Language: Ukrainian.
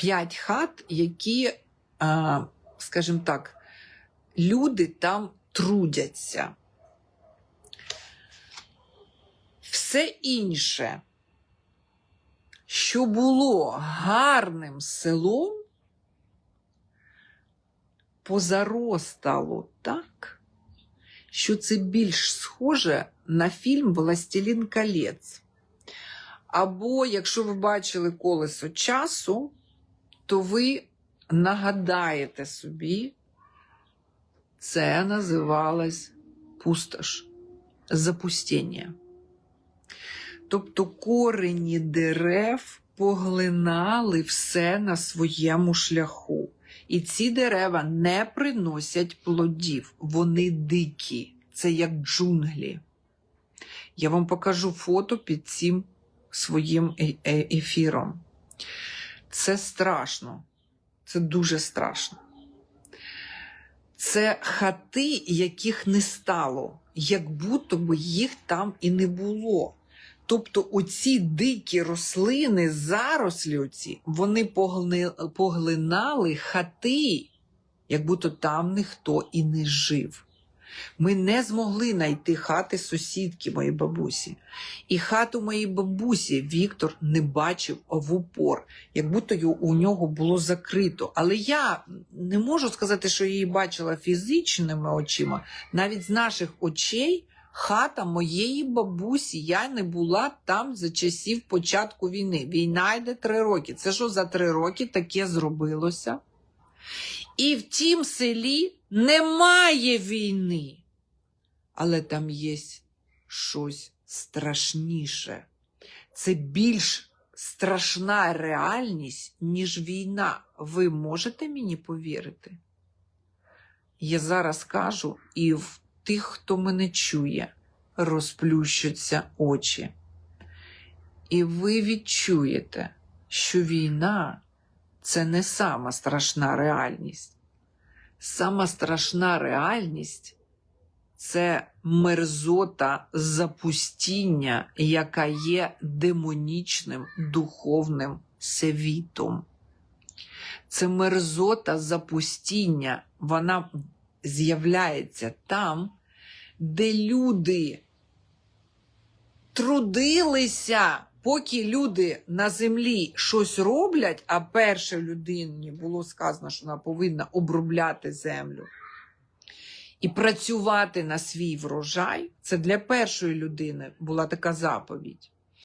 п'ять хат, які, скажімо так, люди там трудяться. Все інше, що було гарним селом, позаростало так, що це більш схоже на фільм Властелін колець. Або, якщо ви бачили колесо часу, то ви нагадаєте собі, це називалось пустош, запустіння. Тобто корені дерев поглинали все на своєму шляху. І ці дерева не приносять плодів, вони дикі, це як джунглі. Я вам покажу фото під цим своїм е- е- ефіром. Це страшно, це дуже страшно. Це хати, яких не стало, як будто би їх там і не було. Тобто оці дикі рослини, зарослі оці, вони поглинали хати, як будто там ніхто і не жив. Ми не змогли знайти хати сусідки моєї бабусі. І хату моєї бабусі Віктор не бачив в упор, як будто у нього було закрито. Але я не можу сказати, що її бачила фізичними очима. Навіть з наших очей хата моєї бабусі, я не була там за часів початку війни. Війна йде три роки. Це що за три роки таке зробилося? І в тім селі немає війни. Але там є щось страшніше. Це більш страшна реальність, ніж війна. Ви можете мені повірити? Я зараз кажу, і в тих, хто мене чує, розплющаться очі. І ви відчуєте, що війна це не сама страшна реальність. Сама страшна реальність це мерзота запустіння, яка є демонічним духовним світом. Це мерзота запустіння, вона з'являється там, де люди трудилися, поки люди на землі щось роблять, а перше людині було сказано, що вона повинна обробляти землю і працювати на свій врожай. Це для першої людини була така заповідь.